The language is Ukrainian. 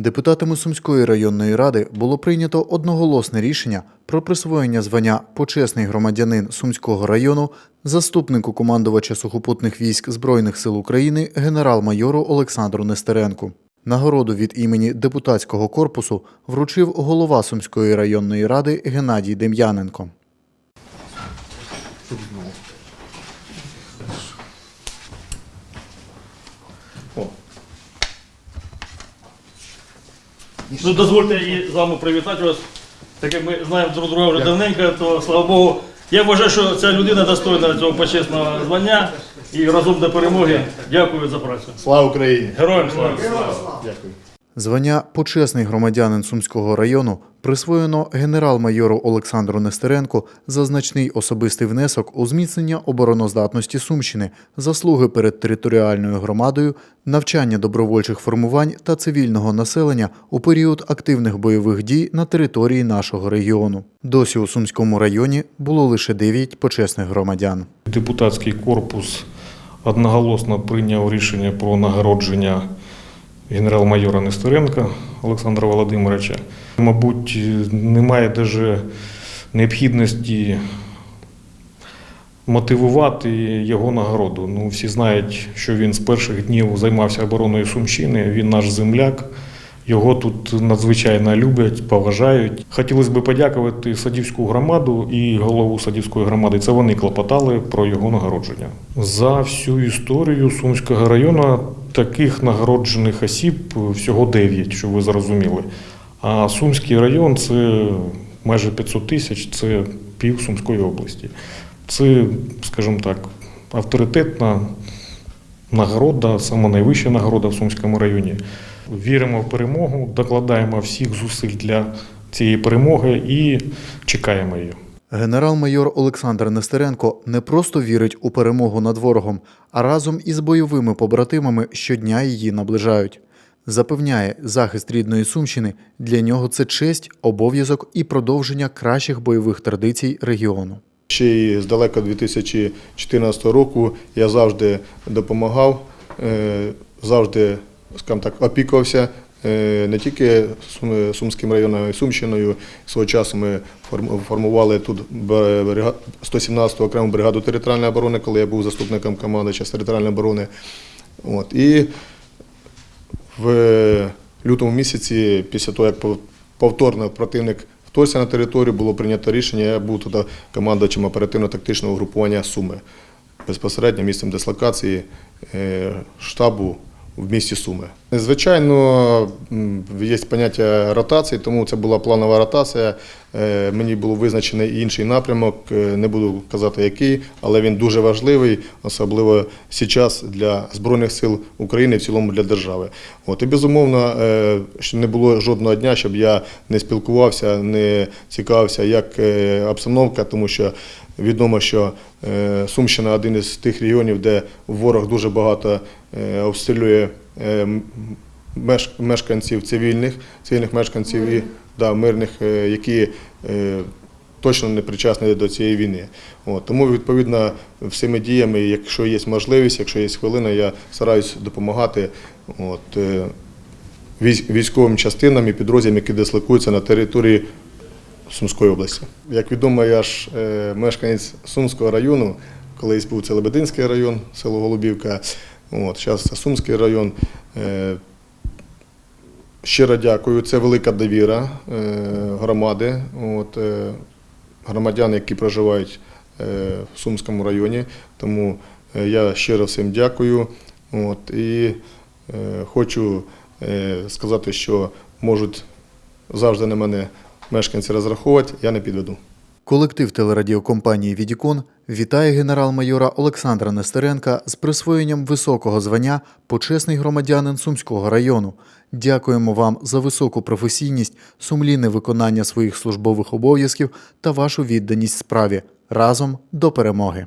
Депутатами Сумської районної ради було прийнято одноголосне рішення про присвоєння звання почесний громадянин Сумського району заступнику командувача сухопутних військ Збройних сил України генерал-майору Олександру Нестеренку. Нагороду від імені депутатського корпусу вручив голова Сумської районної ради Геннадій Дем'яненко. Ну, дозвольте і з вами привітати вас. Так як ми знаємо друг друга вже давненько, то слава Богу. Я вважаю, що ця людина достойна цього почесного звання і разом до перемоги. Дякую за працю. Слава Україні! Героям слава! Дякую. Звання почесний громадянин Сумського району присвоєно генерал-майору Олександру Нестеренку за значний особистий внесок у зміцнення обороноздатності Сумщини, заслуги перед територіальною громадою, навчання добровольчих формувань та цивільного населення у період активних бойових дій на території нашого регіону. Досі у Сумському районі було лише 9 почесних громадян. Депутатський корпус одноголосно прийняв рішення про нагородження генерал-майора Нестеренка Олександра Володимировича. Мабуть, немає навіть необхідності мотивувати його нагороду. Ну, всі знають, що він з перших днів займався обороною Сумщини, він наш земляк. Його тут надзвичайно люблять, поважають. Хотілося б подякувати Садівську громаду і голову Садівської громади. Це вони клопотали про його нагородження. За всю історію Сумського району таких нагороджених осіб всього 9, щоб ви зрозуміли. А Сумський район це майже 500 тисяч, це пів Сумської області. Це, скажімо так, авторитетна нагорода, сама найвища нагорода в Сумському районі. Віримо в перемогу, докладаємо всіх зусиль для цієї перемоги і чекаємо її. Генерал-майор Олександр Нестеренко не просто вірить у перемогу над ворогом, а разом із бойовими побратимами щодня її наближають. Запевняє, захист рідної Сумщини для нього це честь, обов'язок і продовження кращих бойових традицій регіону. Ще й здалека 2014 року я завжди допомагав, е, завжди, скажімо так, опікувався е, не тільки Сумським районом, а й Сумщиною. Свого часу ми формували тут брига- 117-ту окрему бригаду територіальної оборони, коли я був заступником команди час територіальної оборони. От. І в лютому місяці, після того, як повторно противник вторгся на територію, було прийнято рішення. Я був туди командувачем оперативно-тактичного групування Суми. Безпосередньо місцем дислокації е, штабу в місті Суми. Звичайно, є поняття ротації, тому це була планова ротація. Е, Мені було визначений інший напрямок, е, не буду казати який, але він дуже важливий, особливо зараз для Збройних сил України, в цілому для держави. От і безумовно, е, не було жодного дня, щоб я не спілкувався, не цікавився, як обстановка, тому що відомо, що Сумщина один із тих регіонів, де ворог дуже багато обстрілює мешканців цивільних, цивільних мешканців і да, мирних, е, які е, точно не причасні до цієї війни. От, тому, відповідно, всіми діями, якщо є можливість, якщо є хвилина, я стараюсь допомагати от, е, військовим частинам і підрозділам, які дислокуються на території Сумської області. Як відомо, я ж мешканець Сумського району, колись був це Лебединський район, село Голубівка, от, зараз це Сумський район. Щиро дякую. Це велика довіра е, громади, от, е, громадян, які проживають е, в Сумському районі. Тому я щиро всім дякую. От, і хочу сказати, що можуть завжди на мене мешканці розраховувати, я не підведу. Колектив телерадіокомпанії Відікон вітає генерал-майора Олександра Нестеренка з присвоєнням високого звання почесний громадянин Сумського району. Дякуємо вам за високу професійність, сумлінне виконання своїх службових обов'язків та вашу відданість справі разом до перемоги.